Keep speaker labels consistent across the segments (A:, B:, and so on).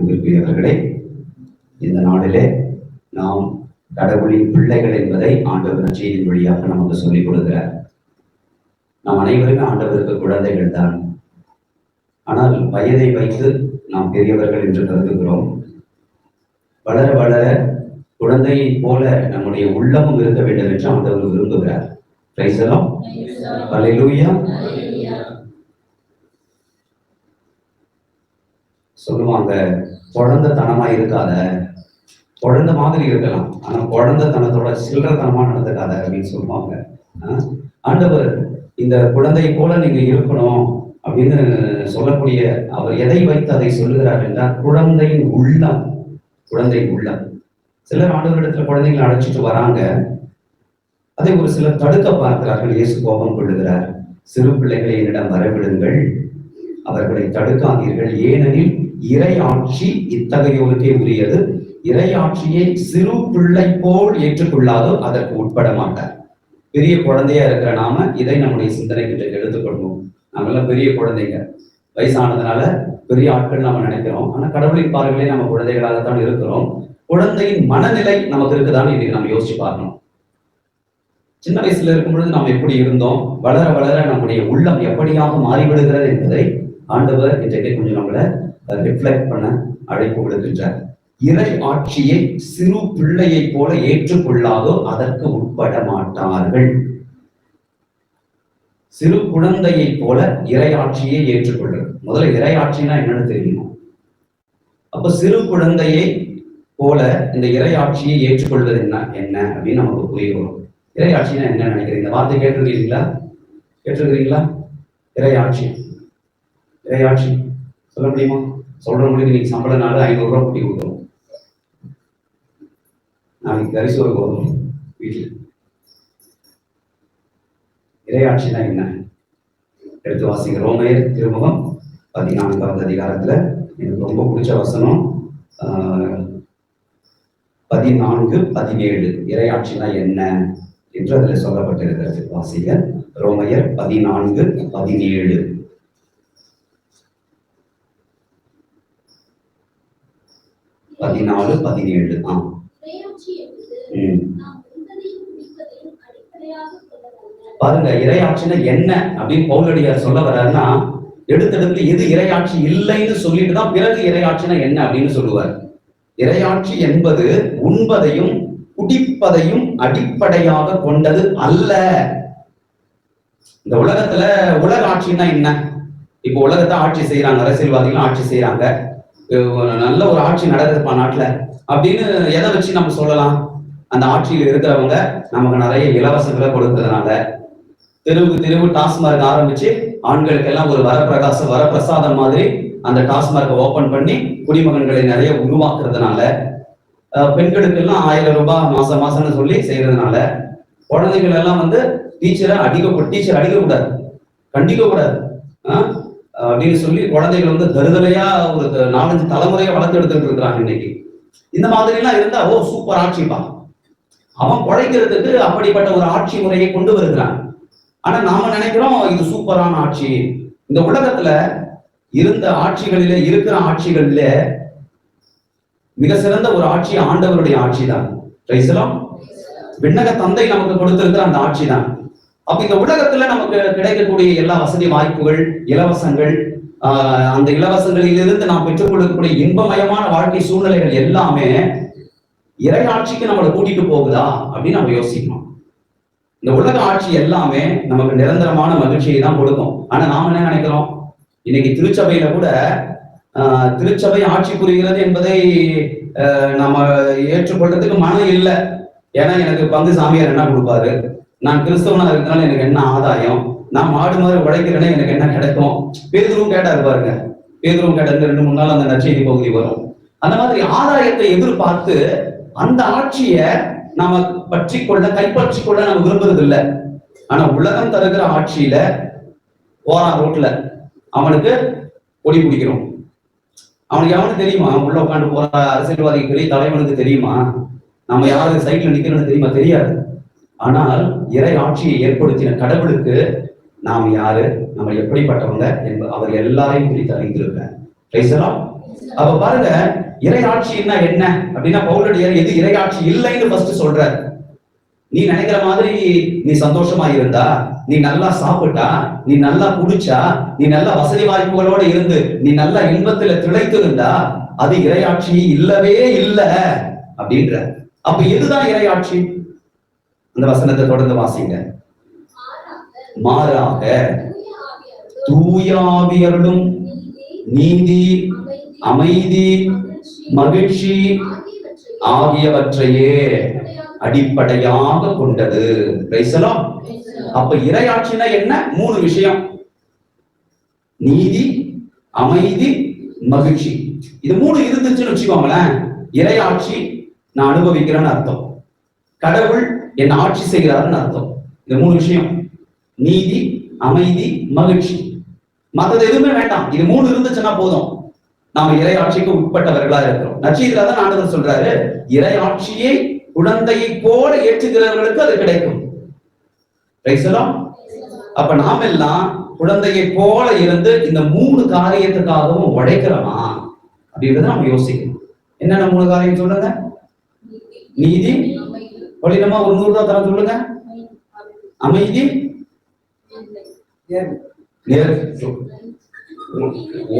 A: அன்பிற்குரியவர்களே இந்த நாளிலே நாம் கடவுளின் பிள்ளைகள் என்பதை ஆண்டவர் செய்தியின் வழியாக நமக்கு சொல்லிக் கொடுக்கிறார். நாம் அனைவருமே ஆண்டவருக்கு குழந்தைகள் தான். ஆனால் வயதை வைத்து நாம் பெரியவர்கள் என்று கருதுகிறோம். வளர வளர குழந்தையை போல நம்முடைய உள்ளமும் இருக்க வேண்டும் என்று ஆண்டவர் விரும்புகிறார். பிரைசலாம் அல்லேலூயா சொல்லுவாங்க குழந்தைத்தனமா இருக்காத. குழந்தை மாதிரி இருக்கலாம். ஆனா குழந்தைத்தனத்தோட சில்லறத்தனமா நடந்துக்காத அப்படின்னு சொல்லுவாங்க. ஆண்டவர் இந்த குழந்தை போல நீங்க இருக்கணும் அப்படின்னு சொல்லக்கூடிய அவர் எதை வைத்து அதை சொல்லுகிறார் என்றால் குழந்தையின் உள்ளம் குழந்தை உள்ளம். சிலர் ஆண்டவரிடத்துல குழந்தைங்களை அழைச்சிட்டு வராங்க. அதை ஒரு சிலர் தடுக்க பார்க்கிறார்கள். இயேசு கோபம் கொள்ளுகிறார். சிறு பிள்ளைகளை என்னிடம் வரவிடுங்கள். அவர்களை தடுக்காதீர்கள். ஏனெனில் இறை ஆட்சி இத்தகையோருக்கே உரியது. இறை ஆட்சியை சிறு பிள்ளை போல் ஏற்றுக்கொள்ளாதோ அதற்கு உட்பட மாட்டார். பெரிய குழந்தையா இருக்கிற நாம இதை நம்முடைய சிந்தனைக்கு எடுத்துக்கொள்வோம். நாமெல்லாம் பெரிய குழந்தைங்க. வயசானதுனால பெரிய ஆட்கள் நாம நினைக்கிறோம். ஆனா கடவுளின் பார்வையிலே நம்ம குழந்தைகளாகத்தான் இருக்கிறோம். குழந்தையின் மனநிலை நமக்கு இருக்குதான்னு இன்னைக்கு நம்ம யோசிச்சு பார்க்கணும். சின்ன வயசுல இருக்கும் பொழுது நாம் எப்படி இருந்தோம்? வளர வளர நம்முடைய உள்ளம் எப்படியாக மாறிவிடுகிறது என்பதை ஆண்டவர் இன்றைக்கு கொஞ்சம் நம்மளை ரிஃப்ளெக்ட் பண்ண அழைப்பு விடுகின்றார் இறை ஆட்சியை சிறு பிள்ளையைப் போல ஏற்றுக்கொள்ளாதோ அதற்கு உட்பட மாட்டார்கள். சிறு குழந்தையைப் போல இறை ஆட்சியை ஏற்றுக்கொள்ளும். முதல்ல இறை ஆட்சினா என்னன்னு தெரியுமா? அப்ப சிறு குழந்தையை போல இந்த இறை ஆட்சியை ஏற்றுக்கொள்வது என்ன? என்ன? அப்படின்னு நமக்கு புரிய வரும். இறை ஆட்சினா என்ன நினைக்கிறீங்க? இந்த வார்த்தை கேட்டிருக்கீங்களா? கேட்டிருக்கிறீங்களா? இறை ஆட்சி. இறை ஆட்சி சொல்ல முடியுமா? சொல்றவங்களுக்கு இன்னைக்கு சம்பள நாள் ஐநூறு ரூபாய் கூட்டி கொடுக்கணும். நாளைக்கு கரிசோறு வரும் வீட்டில். இறையாட்சினா என்ன? எடுத்து வாசிங்க. ரோமையர் திருமுகம் பதினான்காவது அதிகாரத்துல எனக்கு ரொம்ப பிடிச்ச வசனம் பதினான்கு பதினேழு. இறையாட்சினா என்ன என்று அதில் சொல்லப்பட்டிருக்கிறது. வாசிகர் ரோமையர் பதினான்கு பதினேழு. பதினாலு பதினேழு. ஆ. பாருங்க இறையாட்சினா என்ன அப்படின்னு பவுலடியார் சொல்ல வர்றாருன்னா எடுத்தெடுத்து எது இறையாட்சி இல்லைன்னு சொல்லிட்டு தான் பிறகு இறையாட்சினா என்ன அப்படின்னு சொல்லுவார். இறையாட்சி என்பது உண்பதையும் குடிப்பதையும் அடிப்படையாக கொண்டது அல்ல. இந்த உலகத்துல உலக ஆட்சின்னா என்ன? இப்போ உலகத்தை ஆட்சி செய்யறாங்க அரசியல்வாதிகளும் ஆட்சி செய்யறாங்க நல்ல ஒரு ஆட்சி நடக்குதுப்பா நாட்டுல. அப்படின்னு எதை வச்சு நம்ம சொல்லலாம்? அந்த ஆட்சியில் இருக்கிறவங்க நமக்கு நிறைய இலவசங்களை கொடுக்கறதுனால தெருவுக்கு தெருவு டாஸ்மார்க் ஆரம்பிச்சு ஆண்களுக்கெல்லாம் ஒரு வரப்பிரகாசம் வரப்பிரசாதம் மாதிரி அந்த டாஸ்மார்க்கை ஓபன் பண்ணி குடிமகன்களை நிறைய உருவாக்குறதுனால பெண்களுக்கு பெண்களுக்கெல்லாம் ஆயிரம் ரூபாய் மாசம் மாசம்னு சொல்லி செய்யறதுனால குழந்தைகள் எல்லாம் வந்து டீச்சரை அடிக்க டீச்சர் அடிக்க கூடாது கண்டிக்க கூடாது ஆஹ் அப்படின்னு சொல்லி குழந்தைகள் வந்து தருதலையா ஒரு நாலஞ்சு தலைமுறையை வளர்த்து எடுத்துட்டு இருக்கிறாங்க இன்னைக்கு. இந்த மாதிரி எல்லாம் இருந்தா ஓ சூப்பர் ஆட்சிப்பா. அவன் குழைக்கிறதுக்கு அப்படிப்பட்ட ஒரு ஆட்சி முறையை கொண்டு வருகிறான். ஆனா நாம நினைக்கிறோம் இது சூப்பரான ஆட்சி. இந்த உலகத்துல இருந்த ஆட்சிகளிலே இருக்கிற ஆட்சிகளில மிக சிறந்த ஒரு ஆட்சி ஆண்டவருடைய ஆட்சி தான் விண்ணக தந்தை நமக்கு கொடுத்திருக்கிற அந்த ஆட்சி தான் அப்ப இந்த உலகத்துல நமக்கு கிடைக்கக்கூடிய எல்லா வசதி வாய்ப்புகள் இலவசங்கள் அந்த இலவசங்களிலிருந்து நாம் பெற்றுக்கொள்ளக்கூடிய இன்பமயமான வாழ்க்கை சூழ்நிலைகள் எல்லாமே இறையாட்சிக்கு நம்மளை கூட்டிட்டு போகுதா அப்படின்னு நம்ம யோசிக்கணும். இந்த உலக ஆட்சி எல்லாமே நமக்கு நிரந்தரமான மகிழ்ச்சியை தான் கொடுக்கும். ஆனா நாம என்ன நினைக்கிறோம்? இன்னைக்கு திருச்சபையில கூட திருச்சபை ஆட்சி புரிகிறது என்பதை நம்ம ஏற்றுக்கொள்றதுக்கு மனம் இல்லை. ஏன்னா எனக்கு பங்கு சாமியார் என்ன கொடுப்பாரு? நான் கிறிஸ்தவனா இருக்கிறதுனால எனக்கு என்ன ஆதாயம்? நான் மாடு மாதிரி உழைக்கிறேன்னா எனக்கு என்ன கிடைக்கும்? பேதுருவும் கேட்டாரு பாருங்க பேதுருவும் கேட்டது ரெண்டு மூணு நாள் அந்த நற்செய்தி பகுதி வரும். அந்த மாதிரி ஆதாயத்தை எதிர்பார்த்து அந்த ஆட்சியை நாம பற்றி கொள்ள கைப்பற்றி கொள்ள நம்ம விரும்புறது இல்லை ஆனா உலகம் தருகிற ஆட்சியில போறான் ரோட்ல. அவனுக்கு கொடி பிடிக்கிறோம். அவனுக்கு எவனுக்கு தெரியுமா? உள்ள உட்காந்து போற அரசியல்வாதிக்கு பெரிய தலைவனுக்கு தெரியுமா? நம்ம யாரு சைட்ல நிக்கிறோம்னு தெரியுமா? தெரியாது. ஆனால் இறை ஆட்சியை ஏற்படுத்தின கடவுளுக்கு நாம் யாரு? நம்ம எப்படிப்பட்டவங்க என்பது அவர் எல்லாரையும் குறித்து அறிந்திருக்கிறார். Praise அப்ப பாருங்க இறையாட்சின்னா என்ன? அப்படின்னா பவுலடியார் எது இறையாட்சி இல்லைன்னு ஃபர்ஸ்ட் சொல்றாரு. நீ நினைக்கிற மாதிரி நீ சந்தோஷமா இருந்தா நீ நல்லா சாப்பிட்டா நீ நல்லா குடிச்சா நீ நல்ல வசதி வாய்ப்புகளோட இருந்து நீ நல்ல இன்பத்துல திளைத்து இருந்தா அது இறையாட்சி இல்லவே இல்ல. அப்படின்ற அப்ப எதுதான் இறையாட்சி அந்த வசனத்தை தொடர்ந்து வாசிங்க.
B: மாறாக
A: தூயாவியர்களும்
B: நீதி, அமைதி, மகிழ்ச்சி ஆகியவற்றையே அடிப்படையாக
A: கொண்டது. அப்ப இரையாட்சினா என்ன? மூணு விஷயம். நீதி அமைதி மகிழ்ச்சி. இது மூணு இருந்துச்சுன்னு வச்சுக்கோங்களேன். இறையாட்சி நான் அனுபவிக்கிறேன்னு அர்த்தம். கடவுள் என்ன ஆட்சி செய்கிறாருன்னு அர்த்தம். இந்த மூணு விஷயம். நீதி அமைதி மகிழ்ச்சி. மற்றது எதுவுமே வேண்டாம். இது மூணு இருந்துச்சுன்னா போதும். நாம இறையாட்சிக்கு உட்பட்டவர்களா இருக்கிறோம். நச்சீதில தான் ஆண்டவர் சொல்றாரு இறையாட்சியை குழந்தையை போல ஏற்றுகிறவர்களுக்கு அது கிடைக்கும். அப்ப நாம் எல்லாம் குழந்தையை போல இருந்து இந்த மூணு காரியத்துக்காகவும் உழைக்கிறோமா அப்படின்றத நம்ம யோசிக்கணும். என்னென்ன மூணு காரியம் சொல்லுங்க நீதி வழினமா ஒரு நூறு ரூபா தரம் சொல்லுங்க. அமைதி.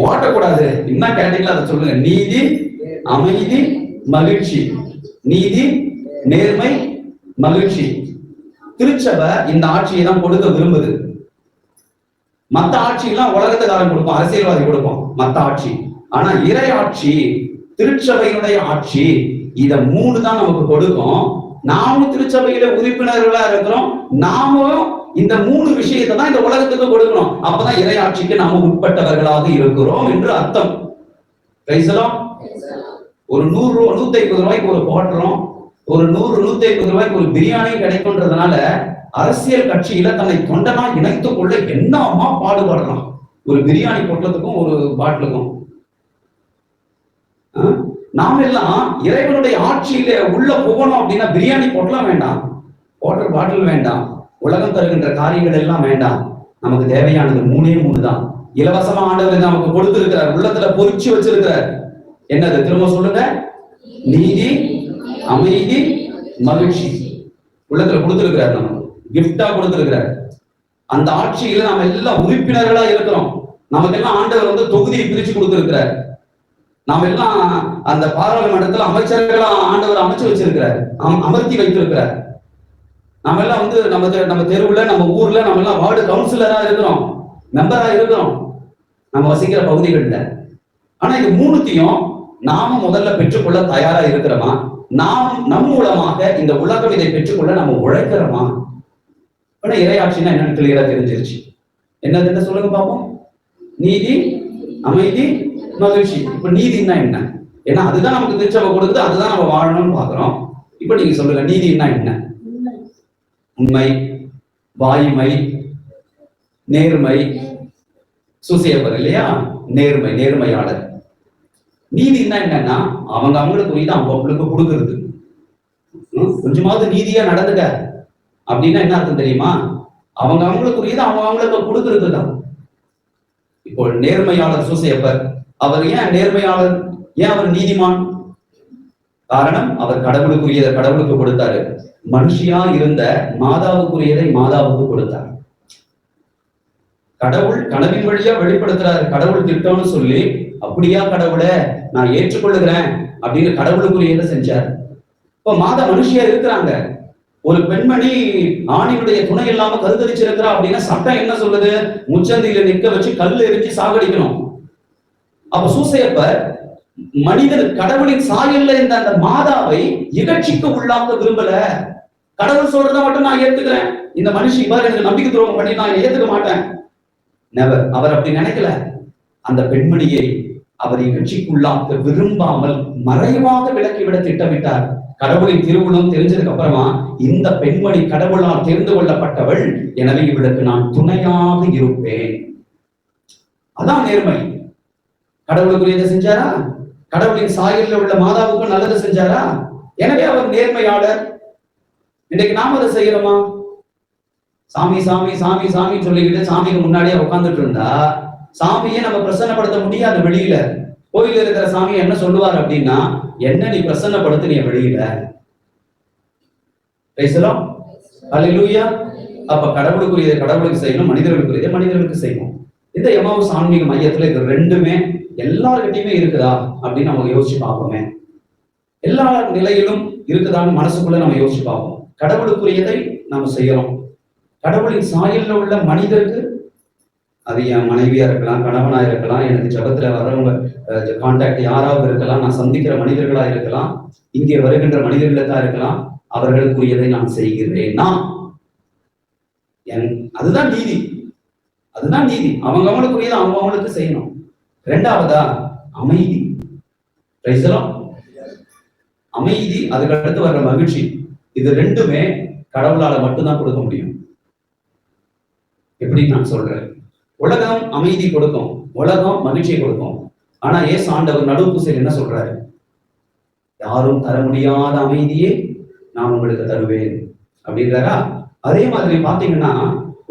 A: ஓட்டக்கூடாது. என்ன கேட்டீங்களா அதை சொல்லுங்க. நீதி அமைதி மகிழ்ச்சி. நீதி நேர்மை மகிழ்ச்சி. திருச்சபை இந்த ஆட்சியை தான் கொடுக்க விரும்புது. மத்த ஆட்சியெல்லாம் உலகத்துக்காரன் கொடுப்போம் அரசியல்வாதி கொடுப்போம் மத்த ஆட்சி. ஆனா இறை ஆட்சி திருச்சபையினுடைய ஆட்சி இத மூணு தான் நமக்கு கொடுக்கும். நாமும் திருச்சபையில உறுப்பினர்களா இருக்கிறோம். நாமும் இந்த மூணு விஷயத்தை தான் இந்த உலகத்துக்கு கொடுக்கணும். அப்பதான் இறை ஆட்சிக்கு நாம உட்பட்டவர்களாக இருக்கிறோம் என்று அர்த்தம். ஒரு நூறு ரூபா நூத்தி ஐம்பது ரூபாய்க்கு ஒரு குவாட்டரும் ஒரு நூறு நூத்தி ஐம்பது ரூபாய்க்கு ஒரு பிரியாணி கிடைக்கும்ன்றதுனால அரசியல் கட்சியில தன்னை தொண்டனா இணைத்துக் கொள்ள என்னமா பாடுபடுறான் ஒரு பிரியாணி பொட்டலத்துக்கும் ஒரு பாட்டிலுக்கும்? நாம் எல்லாம் இறைவனுடைய ஆட்சியில உள்ள போகணும் அப்படின்னா பிரியாணி போட்டலாம் வேண்டாம். வாட்டர் பாட்டில் வேண்டாம். உலகம் தருகின்ற காரியங்கள் எல்லாம் வேண்டாம். நமக்கு தேவையானது மூணே மூணு தான் இலவசமா ஆண்டவர் நமக்கு கொடுத்திருக்கிறார். உள்ளத்துல பொறிச்சு வச்சிருக்கிறார். என்னது? திரும்ப சொல்லுங்க. நீதி அமைதி மகிழ்ச்சி. உள்ளத்துல கொடுத்திருக்கிறார் நமக்கு. கிஃப்டா கொடுத்திருக்கிறார். அந்த ஆட்சியில நாம எல்லாம் உறுப்பினர்களா இருக்கிறோம். நமக்கு எல்லாம் ஆண்டவர் வந்து தொகுதியை பிரிச்சு கொடுத்திருக்கிறார். நாம் எல்லாம் அந்த பாராளுமன்றத்துல அமைச்சர்களா ஆண்டவர் அமைச்சு வச்சிருக்கிறார். அம்- அமர்த்தி வைத்திருக்கிறார். நம்ம எல்லாம் வந்து நம்ம நம்ம தெருவுல நம்ம ஊர்ல நம்ம எல்லாம் வார்டு கவுன்சிலரா இருக்கிறோம். மெம்பரா இருக்கிறோம். நம்ம வசிக்கிற பகுதிகள்ல. ஆனா இது மூணுத்தையும் நாம முதல்ல பெற்றுக்கொள்ள தயாரா இருக்கிறோமா? நாம் நம் மூலமாக இந்த உலகம் இதை பெற்றுக்கொள்ள நம்ம உழைக்கிறோமா? ஆனா இறையாட்சினா என்னன்னு கிளியரா தெரிஞ்சிருச்சு. என்னது என்ன சொல்லுங்க பாப்போம்? நீதி அமைதி மகிழ்ச்சி. இப்ப நீதினா என்ன? ஏன்னா அதுதான் நமக்கு திருச்சபை கொடுக்குது அதுதான் நம்ம வாழணும்னு பாக்குறோம். இப்ப நீங்க சொல்லுங்க நீதினா என்ன? உண்மை வாய்மை நேர்மை சுசேபர் இல்லையா? நேர்மை நேர்மையாளர். நீதினா என்னன்னா அவங்க அவங்களுக்கு உரியதை அவங்க அவங்களுக்கு கொடுக்கறது. கொஞ்சமாவது நீதியா நடந்துக்க. அப்படின்னா என்ன அர்த்தம் தெரியுமா? அவங்க அவங்களுக்கு உரியதை அவங்க அவங்களுக்கு கொடுக்கறது தான். இப்போ நேர்மையாளர் சுசேப்பர் அவர் ஏன் நேர்மையாளர் ஏன் அவர் நீதிமான்? காரணம் அவர் கடவுளுக்குரியதை கடவுளுக்கு கொடுத்தாரு. மனுஷியா இருந்த மாதாவுக்குரியதை மாதாவுக்கு கொடுத்தார். கடவுள் கனவின் வழியா வெளிப்படுத்துறாரு. கடவுள் திட்டம்னு சொல்லி அப்படியா கடவுளை நான் ஏற்றுக்கொள்ளுகிறேன் அப்படின்னு கடவுளுக்குரியதை செஞ்சார். இப்ப மாதா மனுஷியா இருக்கிறாங்க. ஒரு பெண்மணி ஆணினுடைய துணை இல்லாம கருத்தரிச்சிருக்கிறா அப்படின்னா சட்டம் என்ன சொல்லுது? முச்சந்தியில நிக்க வச்சு கல் எரிச்சு சாகடிக்கணும். அப்ப சூசையப்பர் மனிதன் கடவுளின் சாயல்ல இருந்த அந்த மாதாவை இகழ்ச்சிக்கு உள்ளாக்க விரும்பல. கடவுள் சொல்றதை மட்டும் நான் ஏத்துக்கிறேன். இந்த மனுஷன் இவ்வாறு எனக்கு நம்பிக்கை துரோகம் பண்ணி நான் ஏத்துக்க மாட்டேன். நெவர் அவர் அப்படி நினைக்கல. அந்த பெண்மணியை அவர் இகழ்ச்சிக்குள்ளாக்க விரும்பாமல் மறைவாக விலக்கிவிட திட்டமிட்டார். கடவுளின் திருவுளம் தெரிஞ்சதுக்கு அப்புறமா இந்த பெண்மணி கடவுளால் தெரிந்து கொள்ளப்பட்டவள் எனவே இவளுக்கு நான் துணையாக இருப்பேன். அதான் நேர்மை. கடவுளுக்குரியதை செஞ்சாரா? கடவுளின் சாயலில் உள்ள மாதாவுக்கும் நல்லது செஞ்சாரா? எனவே அவர் நேர்மையாளர். இன்னைக்கு நாம அதை செய்யறோமா சாமி சாமி சாமி சாமி சொல்லிக்கிட்டு சாமிக்கு முன்னாடியே உட்காந்துட்டு இருந்தா சாமியை நம்ம பிரசன்னப்படுத்த முடியாது வெளியில. கோயில் இருக்கிற சாமி என்ன சொல்லுவார் அப்படின்னா என்ன நீ பிரசன்னப்படுத்து நீ வெளியில? பேசலாம் அல்லேலூயா அப்ப கடவுளுக்குரியதை கடவுளுக்கு செய்யணும் மனிதர்களுக்குரியதை மனிதர்களுக்கு செய்யணும். இந்த எமாவுஸ் ஆன்மீக மையத்துல இது ரெண்டுமே எல்லார்கிட்டயுமே இருக்குதா அப்படின்னு நம்ம யோசிச்சு பார்ப்போமே. எல்லா நிலையிலும் இருக்குதான்னு மனசுக்குள்ள நம்ம யோசிச்சு பார்ப்போம். கடவுளுக்குரியதை நம்ம செய்யறோம். கடவுளின் சாயல்ல உள்ள மனிதருக்கு அது என் மனைவியா இருக்கலாம் கணவனா இருக்கலாம் எனக்கு ஜபத்துல வர்றவங்க கான்டாக்ட் யாராவது இருக்கலாம் நான் சந்திக்கிற மனிதர்களா இருக்கலாம் இங்கே வருகின்ற மனிதர்களுக்கா இருக்கலாம் அவர்களுக்குரியதை நான் செய்கிறேன்? நான் என் அதுதான் நீதி. அதுதான் நீதி. அவங்க அவங்களுக்குரியதை அவங்க அவங்களுக்கு செய்யணும். ரெண்டாவதா அமைதி. அமைதி அதுக்கு அடுத்து வர்ற மகிழ்ச்சி. இது ரெண்டுமே கடவுளால மட்டும்தான் கொடுக்க முடியும். எப்படி நான் சொல்றேன். உலகம் அமைதி கொடுக்கும். உலகம் மகிழ்ச்சியை கொடுக்கும். ஆனா ஏசு ஆண்டவர் நடுவுக்குசையில் என்ன சொல்றாரு? யாரும் தர முடியாத அமைதியே நான் உங்களுக்கு தருவேன். அப்படின்றாரா அதே மாதிரி பாத்தீங்கன்னா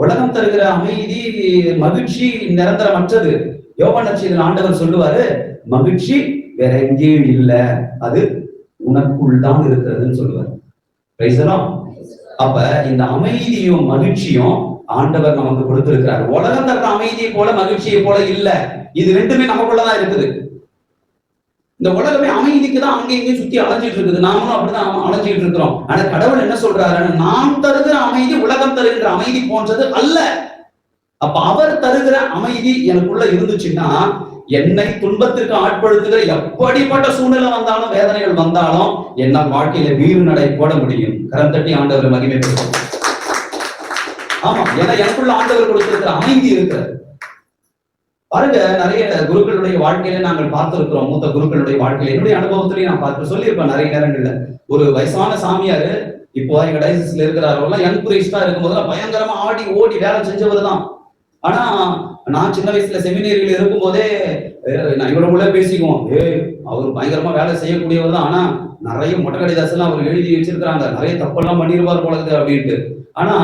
A: உலகம் தருகிற அமைதி மகிழ்ச்சி நிரந்தரமற்றது. யோவான் நட்சத்திர ஆண்டவர் சொல்லுவாரு மகிழ்ச்சி வேற எங்கேயும் இல்லை. அது உனக்குள் தான் இருக்கிறதுன்னு சொல்லுவார். அப்ப இந்த அமைதியும் மகிழ்ச்சியும் ஆண்டவர் நமக்கு கொடுத்திருக்கிறார். உலகம் தருகிற அமைதியை போல மகிழ்ச்சியை போல இல்ல. இது ரெண்டுமே நமக்குள்ளதான் இருக்குது. இந்த உலகமே அமைதிக்கு தான் அங்கேயும் இங்கேயும் சுத்தி அலைஞ்சிட்டு இருக்குது. நாமளும் அப்படிதான் அலைஞ்சிட்டு இருக்கிறோம். ஆனா கடவுள் என்ன சொல்றாரு நாம் தருகிற அமைதி உலகம் தருகின்ற அமைதி போன்றது அல்ல. அப்ப அவர் தருகிற அமைதி எனக்குள்ள இருந்துச்சுன்னா என்னை துன்பத்திற்கு ஆட்படுத்துகிற எப்படிப்பட்ட சூழ்நிலை வந்தாலும் வேதனைகள் வந்தாலும் என்னால் வாழ்க்கையில வீறு நடை போட முடியும். கரம் தட்டி ஆண்டவர் மகிமைப்படுத்தும் ஆமா ஏன்னா எனக்குள்ள ஆண்டவர் கொடுத்திருக்கிற அமைதி இருக்கிறது. பாருங்க நிறைய குருக்களுடைய வாழ்க்கையில நாங்கள் பார்த்திருக்கிறோம். மூத்த குருக்களுடைய வாழ்க்கையில என்னுடைய அனுபவத்திலையும் நான் பார்த்து சொல்லியிருப்பேன் நிறைய நேரங்கள்ல. ஒரு வயசான சாமியாரு இப்போ எங்க டைசஸ்ல இருக்கிறாரெல்லாம் யங் இருக்கும் போதெல்லாம் பயங்கரமா ஆடி ஓடி வேலை செஞ்சவர் தான். ஆனா நான் சின்ன வயசுல செமினேரியில இருக்கும் போதே நான் இவருக்குள்ள பேசிக்குவோம். ஏ அவர் பயங்கரமா வேலை செய்யக்கூடியவர் தான். ஆனா நிறைய மொட்டை கடிதாசு அவர் எழுதி வச்சிருக்கிறாங்க. நிறைய தப்பெல்லாம் பண்ணிருவார் போல அப்படின்ட்டு. ஆனா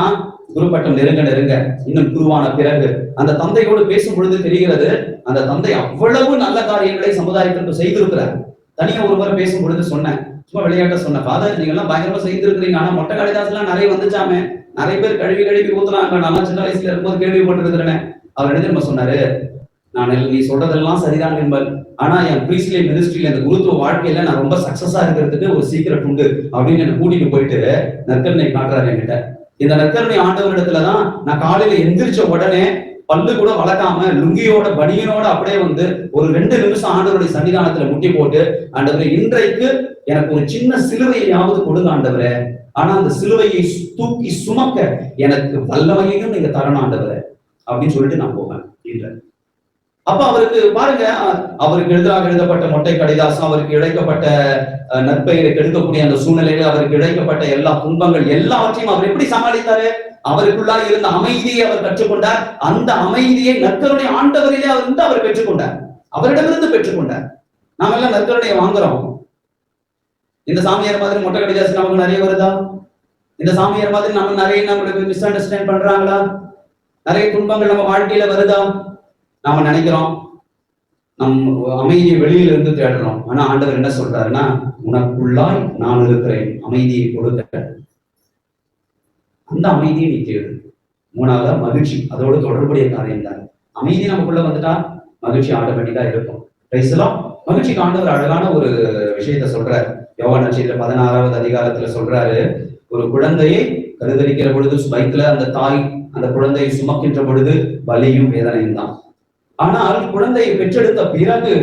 A: குருப்பட்டம் நெருங்க நெருங்க இன்னும் குருவான பிறகு. அந்த தந்தையோடு பேசும் பொழுது தெரிகிறது அந்த தந்தை அவ்வளவு நல்ல காரியங்களை சமுதாயத்திற்கு செய்திருக்கிறார். தனியா ஒரு முறை பேசும் பொழுது சொன்னேன். சும்மா விளையாட்ட சொன்னேன். ஃபாதர் நீங்க எல்லாம் பயங்கரமா செய்திருக்கிறீங்க. ஆனா மொட்டை காளிதாஸ் எல்லாம் நிறைய வந்துச்சாமே. நிறைய பேர் கழுவி கழுவி ஊத்துறாங்க. நான் சின்ன வயசுல இருக்கும்போது கேள்விப்பட்டிருக்கிறேன். அவர் என்ன தெரியுமா சொன்னாரு? நான் நீ சொல்றதெல்லாம் சரிதான் என்பல் ஆனா என் பிரீஸ்லி மினிஸ்ட்ரியில இந்த குருத்துவ வாழ்க்கையில நான் ரொம்ப சக்சஸா இருக்கிறதுக்கு ஒரு சீக்கிரம் உண்டு. அப்படின்னு என்ன கூட்டிட்டு போயிட்டு நற்கண்ணை காட்டுறாரு என்கிட்ட. இந்த நற்கருணை ஆண்டவரிடத்துல தான் நான் காலையில எந்திரிச்ச உடனே பல்லு கூட வளர்க்காம லுங்கியோட பனியனோட அப்படியே வந்து ஒரு ரெண்டு நிமிஷம் ஆண்டவருடைய சன்னிதானத்துல முட்டி போட்டு ஆண்டவரே இன்றைக்கு எனக்கு ஒரு சின்ன சிலுவையாவது கொடுங்க ஆண்டவரே. ஆனா அந்த சிலுவையை தூக்கி சுமக்க எனக்கு வல்லமையையும் நீங்க தரணும் ஆண்டவரே. அப்படின்னு சொல்லிட்டு நான் போவேன். அப்ப அவருக்கு பாருங்க அவருக்கு எதிராக எழுதப்பட்ட மொட்டை கடிதாசம் அவருக்கு இழைக்கப்பட்ட நற்பெயரை கெடுக்கக்கூடிய அந்த சூழ்நிலையில அவருக்கு இழைக்கப்பட்ட எல்லா துன்பங்கள் எல்லாவற்றையும் அவர் எப்படி சமாளித்தாரு? அவருக்குள்ளாக இருந்த அமைதியை அவர் கற்றுக்கொண்டார் அந்த அமைதியை நற்கருடைய ஆண்டவரிலே அவர் இருந்து அவர் பெற்றுக்கொண்டார். அவரிடமிருந்து பெற்றுக்கொண்டார். நாம எல்லாம் நற்கருணையை வாங்குறோம். இந்த சாமியார் மாதிரி மொட்டை கடிதாசு நமக்கு நிறைய வருதா? இந்த சாமியார் மாதிரி நம்ம நிறைய நம்மளுக்கு மிஸ் அண்டர்ஸ்டாண்ட் பண்றாங்களா? நிறைய துன்பங்கள் நம்ம வாழ்க்கையில வருதா? நாம நினைக்கிறோம் நம் அமைதியை வெளியில இருந்து தேடுறோம். ஆனா ஆண்டவர் என்ன சொல்றாருன்னா உனக்குள்ளாய் நான் இருக்கிறேன் அமைதியை கொடுக்க. அந்த அமைதியை நீ தேடு. மூணாவதா மகிழ்ச்சி. அதோடு தொடர்புடைய காரியம் தான் அமைதி நமக்குள்ள வந்துட்டா மகிழ்ச்சி ஆட்டோமேட்டிக்கா இருக்கும். பேசலாம் மகிழ்ச்சிக்கு ஆண்டவர் அழகான ஒரு விஷயத்த சொல்றாரு. யோகா செய்த பதினாறாவது அதிகாரத்துல சொல்றாரு ஒரு குழந்தையை கருதரிக்கிற பொழுது வயிற்றுல அந்த தாய் அந்த குழந்தையை சுமக்கின்ற பொழுது வலியும் வேதனையும் தான். ஆனால் குழந்தையை பெற்றெடுத்த பிறகு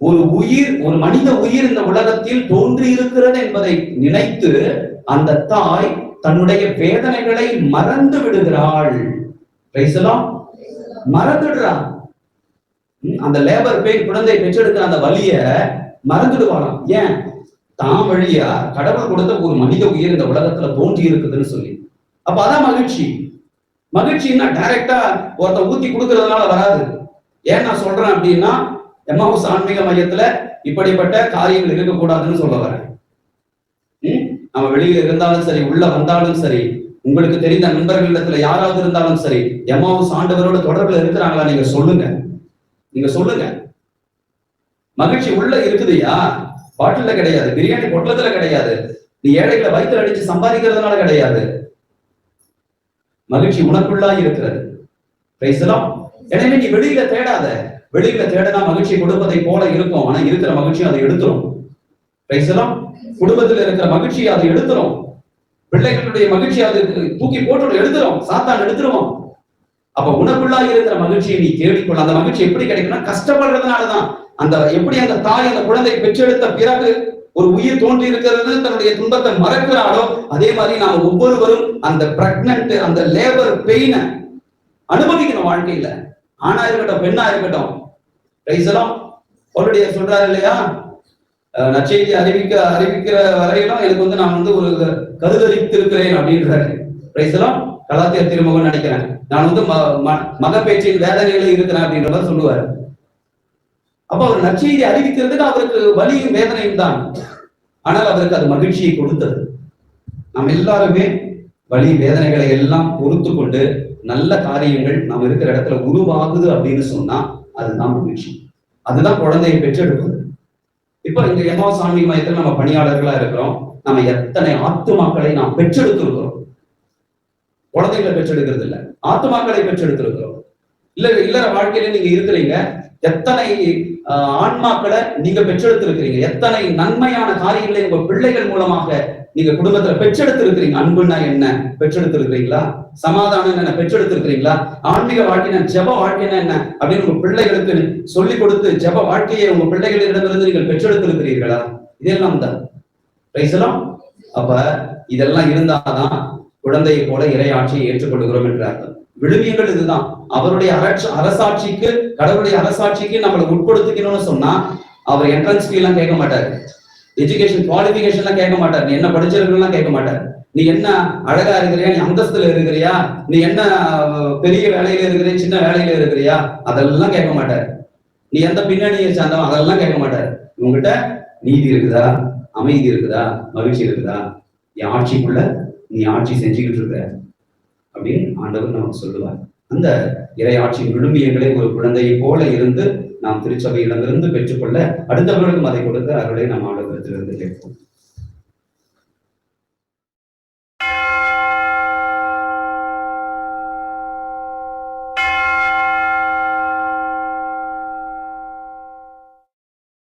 A: ஒரு உயிர் ஒரு மனித உயிர் இந்த உலகத்தில் தோன்றி இருக்கிறது என்பதை நினைத்து அந்த தாய் தன்னுடைய வேதனைகளை மறந்து விடுகிறாள். பேசலாம் மறந்துடுறா அந்த லேபர் பெயின் குழந்தை பெற்றெடுக்கிற அந்த வழிய மறந்துடுவாளாம். ஏன்? தான் வழியா கடவுள் கொடுத்த ஒரு மனித உயிர் இந்த உலகத்துல தோன்றி இருக்குதுன்னு சொல்லி. அப்ப அதான் மகிழ்ச்சி. மகிழ்ச்சின்னா டைரக்டா ஒருத்த ஊத்தி கொடுக்கறதுனால வராது. ஏன் நான் சொல்றேன் அப்படின்னா எம்மாவுஸ் ஆன்மீக மையத்துல இப்படிப்பட்ட காரியங்கள் இருக்கக்கூடாதுன்னு சொல்ல வரேன். ம்? நம்ம வெளியில இருந்தாலும் சரி உள்ள வந்தாலும் சரி உங்களுக்கு தெரிந்த நண்பர்களிடத்துல யாராவது இருந்தாலும் சரி எம்மாவுஸ் ஆண்டவரோட தொடர்புல இருக்கிறாங்களா நீங்க சொல்லுங்க. நீங்க சொல்லுங்க. மகிழ்ச்சி உள்ள இருக்குதுயா பாட்டில கிடையாது பிரியாணி பொட்டலத்துல கிடையாது. நீ ஏழைகளை வயிற்றுல அடிச்சு சம்பாதிக்கிறதுனால கிடையாது. மகிழ்ச்சி உனக்குள்ளா இருக்கிறது. எனவே நீ வெளியில தேடாத. வெளியில தேடனா மகிழ்ச்சி கொடுப்பதை போல இருக்கும். ஆனா இருக்கிற மகிழ்ச்சி அதை எடுத்துரும். Praise the குடும்பத்துல இருக்கிற மகிழ்ச்சி அதை எடுத்துரும். பிள்ளைகளுடைய மகிழ்ச்சி அது தூக்கி போட்டு எடுத்துரும். சாத்தான் எடுத்துருவோம் அப்ப உனக்குள்ளா இருக்கிற மகிழ்ச்சியை நீ தேடிக்கொள்ள அந்த மகிழ்ச்சி எப்படி கிடைக்கும்னா கஷ்டப்படுறதுனாலதான். அந்த எப்படி அந்த தாய் அந்த குழந்தை பெற்றெடுத்த பிறகு ஒரு உயிர் தோன்றி இருக்கிறது தன்னுடைய துன்பத்தை மறக்கிறாரோ அதே மாதிரி நாம் ஒவ்வொருவரும் அந்த பிரெக்னன்ட் அந்த லேபர் பெயினை அனுபவிக்கணும் வாழ்க்கையில. ஆணா இருக்கட்டும் பெண்ணா இருக்கட்டும். ரைசலாம் அவருடைய சொல்றாரு இல்லையா? நச்செய்தி அறிவிக்க அறிவிக்கிற வரையிலும் எனக்கு வந்து நான் வந்து ஒரு கருதரித்திருக்கிறேன் அப்படின்றாரு. ரைசலாம் கலாத்திய திருமகன் நினைக்கிறேன். நான் வந்து ம- ம- மக பேச்சின் வேதனையில இருக்கிறேன் அப்படின்ற மாதிரி சொல்லுவார். அப்ப அவர் நற்செய்தி அறிவிக்கிறதுக்கு அவருக்கு வலியும் வேதனையும் தான். ஆனால் அவருக்கு அது மகிழ்ச்சியை கொடுத்தது. நாம் எல்லாருமே வலி வேதனைகளை எல்லாம் பொறுத்து கொண்டு நல்ல காரியங்கள் நாம் இருக்கிற இடத்துல உருவாகுது அப்படின்னு சொன்னா அதுதான் மகிழ்ச்சி. அதுதான் குழந்தையை பெற்றெடுப்பது. இப்ப இந்த எம்மா சாமி மையத்தில் நம்ம பணியாளர்களா இருக்கிறோம். நம்ம எத்தனை ஆத்துமாக்களை நாம் பெற்றெடுத்திருக்கிறோம்? குழந்தைகளை பெற்றெடுக்கிறது இல்ல ஆத்துமாக்களை பெற்றெடுத்திருக்கிறோம். இல்ல இல்லற வாழ்க்கையில நீங்க இருக்கிறீங்க. எத்தனை ஆஹ், ஆன்மாக்களை நீங்க பெற்றெடுத்திருக்கிறீங்க? எத்தனை நன்மையான காரியங்களை உங்க பிள்ளைகள் மூலமாக நீங்க குடும்பத்துல பெற்றெடுத்திருக்கிறீங்க? அன்புன்னா என்ன? பெற்றெடுத்திருக்கிறீங்களா? சமாதானம் என்ன? பெற்றெடுத்திருக்கிறீங்களா? ஆன்மீக வாழ்க்கைனா ஜப வாழ்க்கைனா என்ன? அப்படின்னு உங்க பிள்ளைகளுக்கு சொல்லி கொடுத்து ஜப வாழ்க்கையை உங்க பிள்ளைகளிடமிருந்து நீங்கள் பெற்றெடுத்திருக்கிறீர்களா? இதெல்லாம் தான். பேசலாம். அப்ப இதெல்லாம் இருந்தாதான் குழந்தையை போல இறையாட்சியை ஏற்றுக்கொள்கிறோம் என்று அர்த்தம் விழுமியங்கள் இதுதான். அவருடைய அரசாட்சிக்கு கடவுளுடைய அரசாட்சிக்கு நம்மளை உட்படுத்திக்கணும்னு சொன்னா அவர் என்ட்ரன்ஸ் ஃபீ எல்லாம் கேட்க மாட்டாரு. எஜுகேஷன் குவாலிபிகேஷன் எல்லாம் கேட்க மாட்டார். நீ என்ன படிச்சிருக்கலாம் கேட்க மாட்டார். நீ என்ன அழகா இருக்கிறியா? நீ அந்தஸ்துல இருக்கிறியா? நீ என்ன பெரிய வேலையில இருக்கிறியா? சின்ன வேலையில இருக்கிறியா? அதெல்லாம் கேட்க மாட்டார். நீ எந்த பின்னணியை சார்ந்தவன்? அதெல்லாம் கேட்க மாட்டார். உங்ககிட்ட நீதி இருக்குதா? அமைதி இருக்குதா? மகிழ்ச்சி இருக்குதா? என் ஆட்சிக்குள்ள நீ ஆட்சி செஞ்சுக்கிட்டு இருக்க. அப்படின்னு ஆண்டவர் நமக்கு சொல்லுவார். அந்த இறையாட்சியின் விழுமியங்களை ஒரு குழந்தையை போல இருந்து நாம் திருச்சபையிடமிருந்து பெற்றுக்கொள்ள அடுத்தவர்களுக்கும் அதை கொடுத்து அவர்களை நாம் ஆண்டவரத்திலிருந்து கேட்போம்.